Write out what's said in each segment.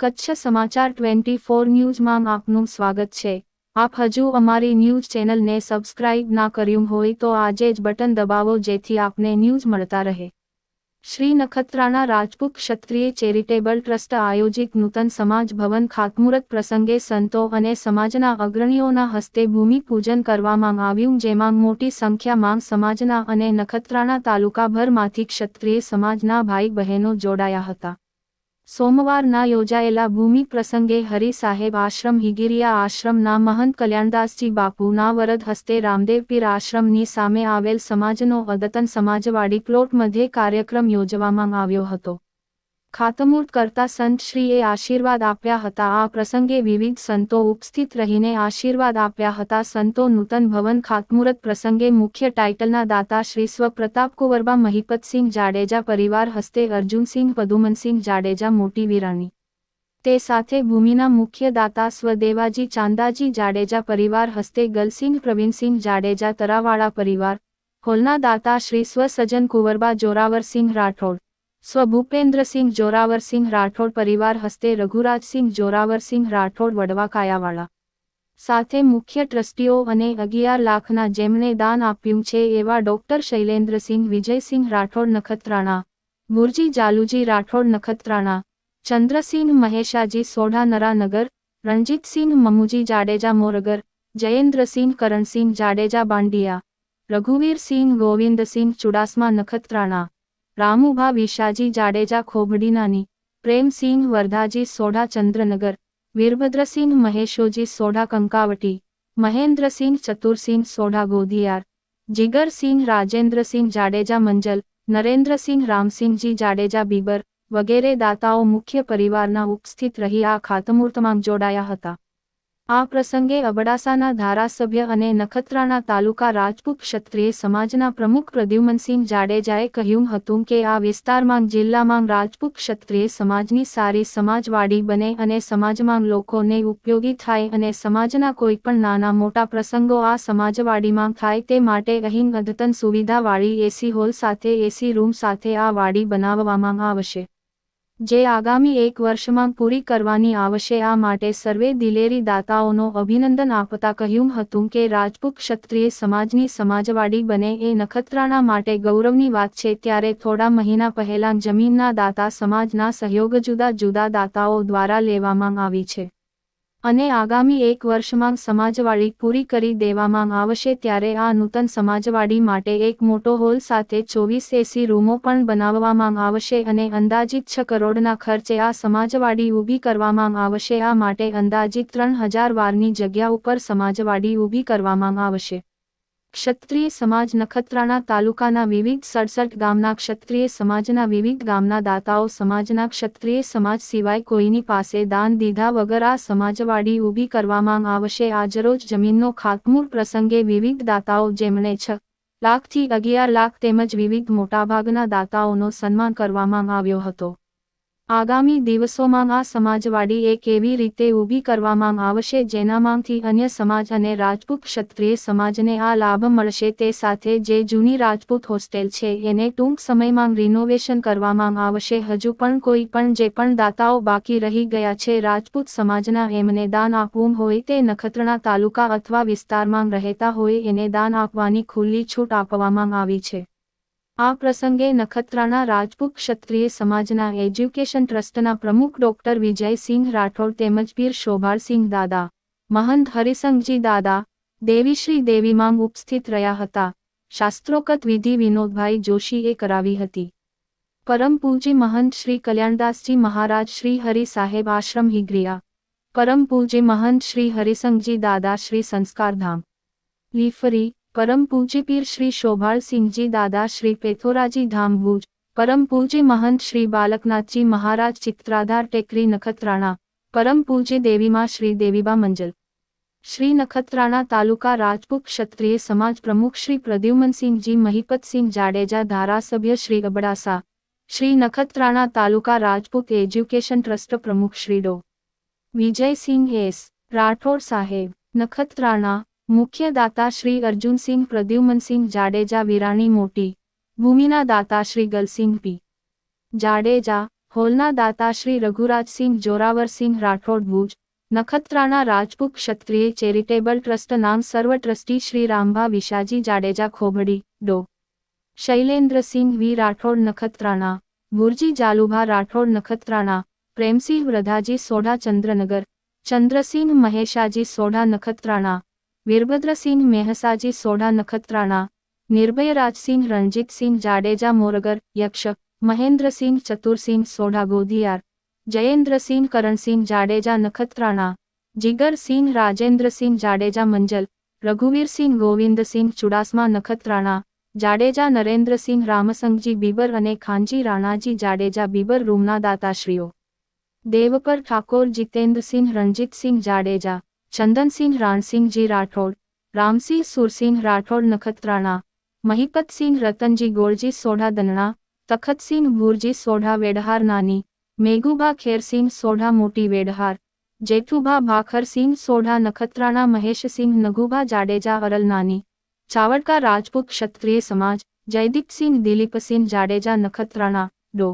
કચ્છ સમાચાર twenty four ન્યૂઝમાં આપનું સ્વાગત છે. આપ હજુ અમારી ન્યૂઝ ચેનલને સબસ્ક્રાઇબ ના કર્યું હોય તો આજે જ બટન દબાવો જેથી આપને ન્યૂઝ મળતા રહે. શ્રી નખત્રાણા રાજપૂત ક્ષત્રિય ચેરિટેબલ ટ્રસ્ટ આયોજિત નૂતન સમાજ ભવન ખાતમુહૂર્ત પ્રસંગે સંતો અને સમાજના અગ્રણીઓના હસ્તે ભૂમિપૂજન કરવામાં આવ્યું જેમાં મોટી સંખ્યામાં સમાજના અને નખત્રાણા તાલુકાભરમાંથી ક્ષત્રિય સમાજના ભાઈ બહેનો જોડાયા હતા. સોમવારના યોજાયેલા ભૂમિ પ્રસંગે હરિ સાહેબ આશ્રમ હિગીરિયા આશ્રમના મહંત કલ્યાણદાસજી બાપુના વરદ હસ્તે રામદેવપીર આશ્રમની સામે આવેલ સમાજનો અદતન સમાજવાડી પ્લોટ મધ્યે કાર્યક્રમ યોજવામાં આવ્યો હતો. ખાતમુહૂર્ત કરતા સંતશ્રીએ આશીર્વાદ આપ્યા હતા. આ પ્રસંગે વિવિધ સંતો ઉપસ્થિત રહીને આશીર્વાદ આપ્યા હતા. સંતો નૂતન ભવન ખાતમુહૂર્ત પ્રસંગે મુખ્ય ટાઇટલના દાતા શ્રી સ્વ પ્રતાપકુંવરબા મહિપતસિંહ જાડેજા, પરિવાર હસ્તે અર્જુનસિંહ, પદુમનસિંહ જાડેજા, મોટી વિરાણી. તે સાથે ભૂમિના મુખ્ય દાતા સ્વદેવાજી ચાંદાજી જાડેજા, પરિવાર હસ્તે ગલસિંહ, પ્રવીણસિંહ જાડેજા, તરાવાળા પરિવાર. હોલના દાતા શ્રી સ્વસજન કુંવરબા, જોરાવરસિંહ રાઠોડ. સ્વ ભૂપેન્દ્રસિંહ જોરાવરસિંહ રાઠોડ પરિવાર હસ્તે રઘુરાજસિંહ જોરાવરસિંહ રાઠોડ વડવા કાયાવાળા. સાથે મુખ્ય ટ્રસ્ટીઓ અને અગિયાર લાખના જેમણે દાન આપ્યું છે એવા ડોક્ટર શૈલેન્દ્રસિંહ વિજયસિંહ રાઠોડ નખત્રાણા ગુરજી જાલુજી રાઠોડ નખત્રાણા, ચંદ્રસિંહ મહેશાજી સોઢાનરાનગર રણજીતસિંહ મમુજી જાડેજા મોરગર જયેન્દ્રસિંહ કરણસિંહ જાડેજા બાંડિયા રઘુવીરસિંહ ગોવિંદસિંહ ચુડાસમા નખત્રાણા રામુભા વિશાજી જાડેજા ખોભડીનાની પ્રેમસિંહ વરધાજી સોઢા ચંદ્રનગર, વીરભદ્રસિંહ મહેશોજી સોઢા કંકાવટી, મહેન્દ્રસિંહ ચતુરસિંહ સોઢા ગોધિયાર જીગરસિંહ રાજેન્દ્રસિંહ જાડેજા મંજલ, નરેન્દ્રસિંહ રામસિંહજી જાડેજા બીબર વગેરે દાતાઓ મુખ્ય પરિવારના ઉપસ્થિત રહી આ ખાતમુહૂર્તમાં જોડાયા હતા. આ પ્રસંગે અબડાસાના ધારાસભ્ય અને નખત્રાણા તાલુકા રાજપૂત ક્ષત્રિય સમાજના પ્રમુખ પ્રદ્યુમનસિંહ જાડેજાએ કહ્યું હતું કે આ વિસ્તારમાં જિલ્લામાં રાજપૂત ક્ષત્રિય સમાજની સારી સમાજવાડી બને અને સમાજમાં લોકોને ઉપયોગી થાય અને સમાજના કોઈપણ નાના મોટા પ્રસંગો આ સમાજવાડીમાં થાય તે માટે અહીં અદ્યતન સુવિધાવાળી એસી હોલ સાથે, એસી રૂમ સાથે આ વાડી બનાવવામાં આવશે. જે આગામી એક વર્ષમાં પૂરી કરવાની આવશે. આ માટે સર્વે દિલેરી દાતાઓનો અભિનંદન આપતા કહ્યું હતું કે રાજપૂત ક્ષત્રિય સમાજની સમાજવાડી બને એ નખત્રાણા માટે ગૌરવની વાત છે. ત્યારે થોડા મહિના પહેલા જમીનના દાતા સમાજના સહયોગ જુદા જુદા દાતાઓ દ્વારા લેવામાં આવી છે. અને આગામી એક વર્ષમાં સમાજવાડી પૂરી કરી દેવામાં આવશે ત્યારે આ નૂતન સમાજવાડી માટે એક મોટો હોલ સાથે ચોવીસ એસી રૂમો પણ બનાવવામાં આવશે અને અંદાજિત છ કરોડના ખર્ચે આ સમાજવાડી ઊભી કરવામાં આવશે. આ માટે અંદાજિત ત્રણ હજાર વારની જગ્યા ઉપર સમાજવાડી ઊભી કરવામાં આવશે. ક્ષત્રિય સમાજ નખત્રાણા તાલુકાના વિવિધ સડસઠ ગામના ક્ષત્રિય સમાજના વિવિધ ગામના દાતાઓ સમાજના ક્ષત્રિય સમાજ સિવાય કોઈની પાસે દાન દીધા વગર આ સમાજવાડી ઊભી કરવામાં આવશે. આજરોજ જમીનનો ખાતમુહૂર્ત પ્રસંગે વિવિધ દાતાઓ જેમણે છ લાખથી અગિયાર લાખ તેમજ વિવિધ મોટાભાગના દાતાઓનો સન્માન કરવામાં આવ્યો હતો. આગામી દિવસોમાં આ સમાજવાડી એક એવી રીતે ઊભી કરવામાં આવશે જેનામાંથી અન્ય સમાજ અને રાજપૂત ક્ષત્રિય સમાજને આ લાભ મળશે તે સાથે જે જૂની રાજપૂત હોસ્ટેલ છે એને ટૂંક સમયમાં રિનોવેશન કરવામાં આવશે. હજુ પણ કોઈ પણ જે પણ દાતાઓ બાકી રહી ગયા છે રાજપૂત સમાજના એમને દાન આપવું હોય તે નખત્રાણા તાલુકા અથવા વિસ્તારમાં રહેતા હોય એને દાન આપવાની ખુલ્લી છૂટ આપવામાં આવી છે. આ પ્રસંગે નખત્રાણા રાજપૂત ક્ષત્રિય સમાજના એજ્યુકેશન ટ્રસ્ટના પ્રમુખ ડોક્ટર વિજયસિંહ રાઠોડ તેમજ પીર શોભાળસિંહ દાદા, મહંત હરિસંઘજી દાદા દેવીશ્રી દેવીમાં ઉપસ્થિત રહ્યા હતા. શાસ્ત્રોકત વિધિ વિનોદભાઈ જોશીએ કરાવી હતી. પરમ પૂજ્ય મહંત શ્રી કલ્યાણદાસજી મહારાજ શ્રી હરિ સાહેબ આશ્રમ હિગ્રિયા. પરમ પૂજ્ય મહંત શ્રી હરિસંઘજી દાદા શ્રી સંસ્કારધામ. લીફરી પરમ પૂજ્ય પીર શ્રી શોભાળસિંહજી દાદા શ્રી પેથોરાજી ધામ ભુજ, પરમ પૂજ્ય મહંત શ્રી બાલકનાથજી મહારાજ ચિત્રાધાર ટેકરી નખત્રાણા, પરમ પૂજ્ય દેવીમાં શ્રી દેવીબા મંજલ. શ્રી નખત્રાણા તાલુકા રાજપૂત ક્ષત્રિય સમાજ પ્રમુખ શ્રી પ્રદ્યુમનસિંહજી મહિપતસિંહ જાડેજા ધારાસભ્ય શ્રી અબડાસા, શ્રી નખત્રાણા તાલુકા રાજપૂત એજ્યુકેશન ટ્રસ્ટ પ્રમુખ શ્રી ડો. વિજયસિંહ એસ. રાઠોડ સાહેબ. નખત્રાણા મુખ્ય દાતા શ્રી અર્જુનસિંહ પ્રદ્યુમનસિંહ જાડેજા વિરાણી મોટી ભૂમિના દાતા શ્રી ગલસિંહ પી. જાડેજા, હોલના દાતા શ્રી રઘુરાજસિંહ જોરાવરસિંહ રાઠોડ ભુજ, નખત્રાણા રાજપૂત ક્ષત્રિય ચેરિટેબલ ટ્રસ્ટ નામ સર્વ ટ્રસ્ટી શ્રી રામભા વિશાજી જાડેજા ખોબડી, ડો. શૈલેન્દ્રસિંહ વી. રાઠોડ નખત્રાણા, ભુરજી જાલુભા રાઠોડ નખત્રાણા, પ્રેમસિંહ વ્રધાજી સોઢા ચંદ્રનગર, ચંદ્રસિંહ મહેશાજી સોઢા નખત્રાણા વીરભદ્રસિંહ મેહસાજી, સોઢા નખત્રાણા, નિર્ભયરાજસિંહ, રણજીતસિંહ જાડેજા, મોરગર, યક્ષ, મહેન્દ્રસિંહ ચતુરસિંહ, સોઢા ગોધિયાર જયેન્દ્રસિંહ કરણસિંહ જાડેજા, નખત્રાણા, જીગરસિંહ રાજેન્દ્રસિંહ જાડેજા, મંજલ, રઘુવીરસિંહ ગોવિંદસિંહ ચુડાસમા, નખત્રાણા, જાડેજા, નરેન્દ્રસિંહ રામસંગજી, બીબર અને ખાનજી રાણાજી જાડેજા, બીબર, રૂમના દાતાશ્રીઓ. દેવપર ઠાકોર, જીતેન્દ્રસિંહ, રણજીતસિંહ જાડેજા ચંદનસિંહ રાણસિંહજી રાઠોડ રામસિંહ સુરસિંહ રાઠોડ નખત્રાણા મહિપતસિંહ રતનજી ગોળજી સોઢા દનણા તખતસિંહ ભૂરજી સોઢા વેડહાર નાની મેઘુભા ખેરસિંહ સોઢા મોટી વેડહાર જેઠુભા ભાખરસિંહ સોઢા નખત્રાણા મહેશસિંહ નઘુભા જાડેજા અરલ નાની ચાવડકા રાજપૂત ક્ષત્રિય સમાજ જયદીપસિંહ દિલીપસિંહ જાડેજા નખત્રાણા ડો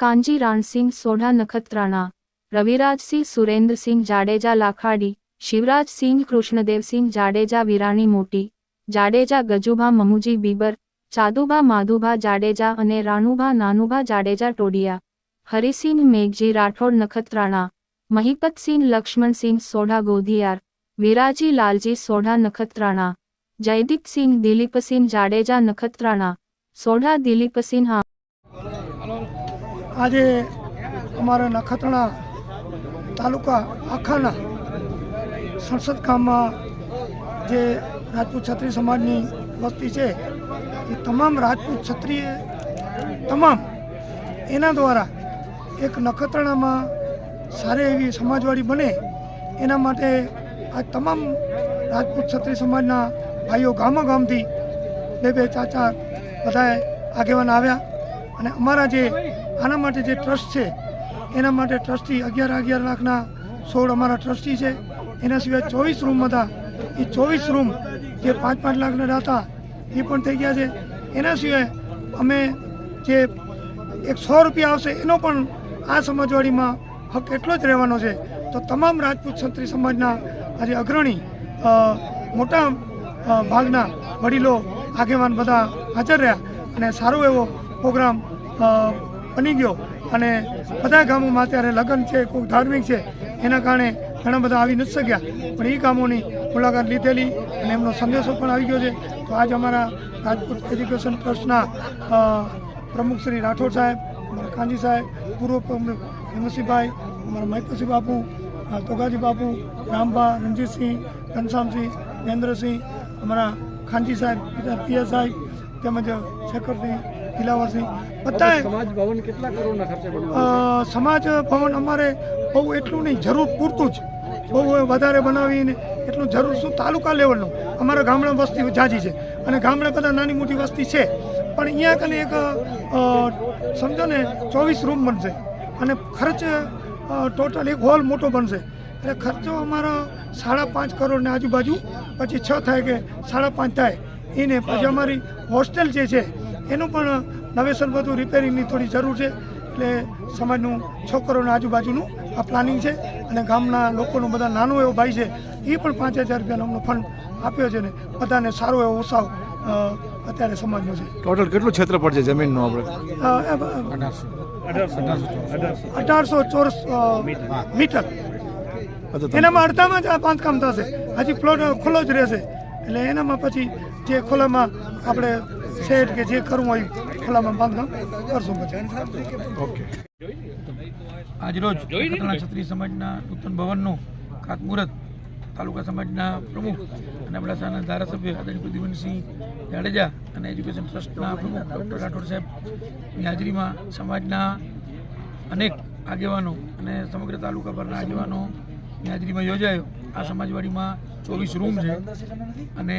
કાંજી રાણસિંહ સોઢા નખત્રાણા રવિરાજસિંહ સુરેન્દ્રસિંહ જાડેજા લાખાડી શિવરાજસિંહ કૃષ્ણદેવસિંહ જાડેજા, વિરાણી મોટી, જાડેજા, ગજુભા, મમુજી, બીબર, ચાદુભા, માધુભા, જાડેજા અને રાણુભા, નાનુભા, જાડેજા, ટોડિયા, હરિસિંહ, મેઘજી, રાઠોડ, નખત્રાણા મહિપતસિંહ લક્ષ્મણસિંહ સોઢા, ગોધિયાર, વિરાજી, લાલજી, સોઢા, નખત્રાણા જયદીપસિંહ દિલીપસિંહ જાડેજા, નખત્રાણા, સોઢા દિલીપસિંહ આજે અમારા નખત્રાણા તાલુકા આખાના સંસદ ગામમાં જે રાજપૂત છત્રી સમાજની વસ્તી છે, એ તમામ રાજપૂત છત્રીએ તમામ એના દ્વારા એક નખત્રાણામાં સારી એવી સમાજવાડી બને, એના માટે આ તમામ રાજપૂત ક્ષત્રિય સમાજના ભાઈઓ ગામો ગામથી બે બે ચાચા બધાએ આગેવાન આવ્યા અને અમારા જે આના માટે જે ટ્રસ્ટ છે, એના માટે ટ્રસ્ટી અગિયાર અગિયાર લાખના સોળ અમારા ટ્રસ્ટી છે. એના સિવાય ચોવીસ રૂમ હતા. એ ચોવીસ રૂમ જે પાંચ પાંચ લાખના હતા, એ પણ થઈ ગયા છે. એના સિવાય અમે જે એક સો રૂપિયા આવશે, એનો પણ આ સમાજવાડીમાં હક એટલો જ રહેવાનો છે. તો તમામ રાજપૂત ક્ષત્રિય સમાજના આજે અગ્રણી મોટા ભાગના વડીલો, આગેવાન બધા હાજર રહ્યા અને સારો એવો પ્રોગ્રામ બની ગયો. અને બધા ગામોમાં અત્યારે લગ્ન છે કોઈ ધાર્મિક છે, એના કારણે ઘણા બધા આવી નથી શક્યા. પણ એ કામોની મુલાકાત લીધેલી અને એમનો સંદેશો પણ આવી ગયો છે. તો આજ અમારા રાજપૂત એજ્યુકેશન ટ્રસ્ટના પ્રમુખ શ્રી રાઠોડ સાહેબ અમારા કાંજી સાહેબ પૂર્વ હિમસિંહભાઈ અમારા મહેપતસિંહ બાપુ તોગાજી બાપુ રામભા રણજીતસિંહ ઘનશ્યામસિંહ મહેન્દ્રસિંહ અમારા ખાનજી સાહેબ પિયા સાહેબ તેમજ શેખરસિંહ દિલાવરસિંહ બધાએ સમાજ ભવન કેટલા કરોડના ખર્ચે સમાજ ભવન અમારે બહુ એટલું નહીં જરૂર પૂરતું જ. બહુ વધારે બનાવીને એટલું જરૂર શું? તાલુકા લેવલનું. અમારા ગામડા વસ્તી જાજી છે. અને ગામડે બધા નાની મોટી વસ્તી છે. પણ અહીંયા કને એક સમજો ને, ચોવીસ રૂમ બનશે. અને ખર્ચ ટોટલ એક હોલ મોટો બનશે. એટલે ખર્ચો અમારો સાડા પાંચ કરોડની આજુબાજુ. પછી છ થાય કે સાડા પાંચ થાય. એને પછી અમારી હોસ્ટેલ જે છે, એનું પણ નવેસર બધું રિપેરિંગની થોડી જરૂર છે. એટલે સમાજનું છ કરોડના આજુબાજુનું આ પ્લાનિંગ છે. અને ગામના લોકોનો બધા નાનો એવો ભાઈ છે એ પણ પાંચ હજાર રૂપિયાનો અમને ફંડ આપ્યો છે ને બધાને સારો એવો ઉત્સાહ અત્યારે સમાજનો છે. ટોટલ કેટલું ક્ષેત્રફળ છે જમીનનું આપણે? અઢારસો ચોરસ મીટર. એનામાં અડધામાં જ આ બાંધકામ થશે. હજી પ્લોટ ખુલ્લો જ રહેશે. એટલે એનામાં પછી જે ખુલ્લામાં આપણે શેડ કે જે કરવું હોય ખુલ્લામાં બાંધકામ કરશું. પછી ઓકે આજરોજ નખત્રાણા છત્રી સમાજના નૂતન ભવનનું ખાતમુહૂર્ત તાલુકા સમાજના પ્રમુખ અને અબડાસાના ધારાસભ્ય આદરણીય પ્રદ્યુમનસિંહ જાડેજા અને એજ્યુકેશન ટ્રસ્ટના પ્રમુખ ડૉક્ટર રાઠોડ સાહેબની હાજરીમાં સમાજના અનેક આગેવાનો અને સમગ્ર તાલુકા પરના આગેવાનોની હાજરીમાં યોજાયો. આ સમાજવાડીમાં ચોવીસ રૂમ છે અને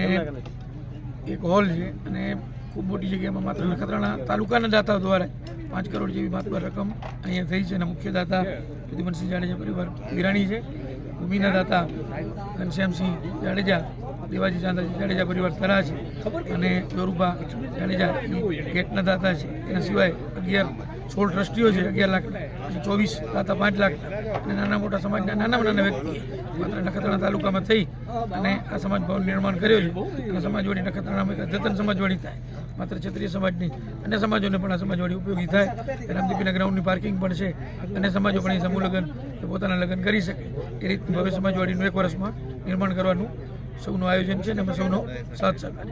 એક હોલ છે અને ખૂબ મોટી જગ્યામાં માત્ર નખત્રાણા તાલુકાના દાતા દ્વારા પાંચ કરોડ જેવી માતબર રકમ અહીંયા થઈ છે અને મુખ્ય દાતા પ્રદ્યુમનસિંહ જાડેજા પરિવાર વિરાણી છે. ભૂમિના દાતા ઘનશ્યામસિંહ જાડેજા દેવાજી જાડેજા પરિવાર ધરા છે. અને ચોરુભા જાડેજા ગેટના દાતા છે. એના સિવાય અગિયાર સોળ ટ્રસ્ટીઓ છે. અગિયાર લાખ ચોવીસ દાતા પાંચ લાખ. અને નાના મોટા સમાજના નાના નાના વ્યક્તિ માત્ર નખત્રાણા તાલુકામાં થઈ અને આ સમાજ ભવન નિર્માણ કર્યો છે. અને સમાજવાડી નખત્રાણામાં અદ્યતન સમાજવાડી થાય. માત્ર ક્ષત્રિય સમાજની અન્ય સમાજોને પણ આ સમાજવાડી ઉપયોગી થાય. રામદીપીના ગ્રાઉન્ડની પાર્કિંગ પણ છે. અને સમાજો પણ એ સમૂહ લગ્ન, પોતાના લગ્ન કરી શકે. એ રીતનું ભવ્ય સમાજવાડીનું એક વર્ષમાં નિર્માણ કરવાનું સૌનું આયોજન છે અને અમે સૌનો સાથ સહકાર.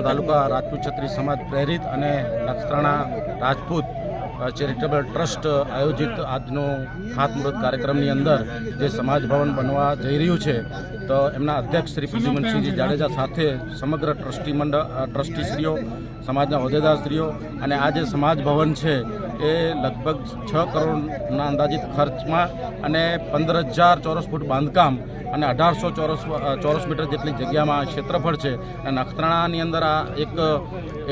તાલુકા રાજપૂત છત્રી સમાજ પ્રેરિત અને નખત્રાણા રાજપૂત ચેરિટેબલ ટ્રસ્ટ આયોજિત આજનો ખાતમુહૂર્ત કાર્યક્રમની અંદર જે સમાજ ભવન બનવા જઈ રહ્યું છે તો એમના અધ્યક્ષ શ્રી પ્રદ્યુમનસિંહજી જાડેજા સાથે સમગ્ર ટ્રસ્ટી મંડળ ટ્રસ્ટીશ્રીઓ સમાજના હોદ્દેદારશ્રીઓ અને આ જે સમાજ ભવન છે એ લગભગ છ કરોડના અંદાજિત ખર્ચમાં અને પંદર હજાર ચોરસ ફૂટ બાંધકામ અને અઢારસો ચોરસ ચોરસ મીટર જેટલી જગ્યામાં ક્ષેત્રફળ છે. અને નખત્રાણાની અંદર આ એક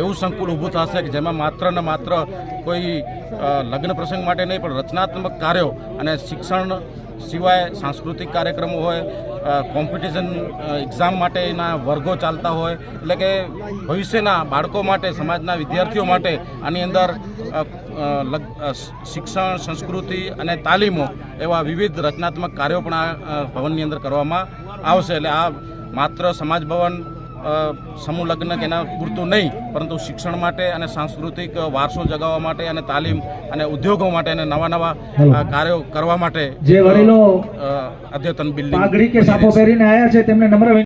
એવું સંકુલ ઊભું થશે કે જેમાં માત્ર ને માત્ર કોઈ લગ્ન પ્રસંગ માટે નહીં, પણ રચનાત્મક કાર્યો અને શિક્ષણ સિવાય સાંસ્કૃતિક કાર્યક્રમો હોય કોમ્પિટિશન એક્ઝામ માટેના વર્ગો ચાલતા હોય, એટલે કે ભવિષ્યના બાળકો માટે, સમાજના વિદ્યાર્થીઓ માટે આની અંદર શિક્ષણ સંસ્કૃતિ અને તાલીમો એવા વિવિધ રચનાત્મક કાર્યો પણ આ ભવનની અંદર કરવામાં આવશે. એટલે આ માત્ર સમાજ ભવન સમૂહ લગ્ન કે એના પૂરતું નહીં પરંતુ શિક્ષણ માટે અને સાંસ્કૃતિક વારસો જગાવવા માટે અને તાલીમ અને ઉદ્યોગો માટે અને નવા નવા કાર્યો કરવા માટે જે વડીલો અદ્યતન બિલ્ડિંગ કે પહેરીને આવ્યા છે તેમને નમ્ર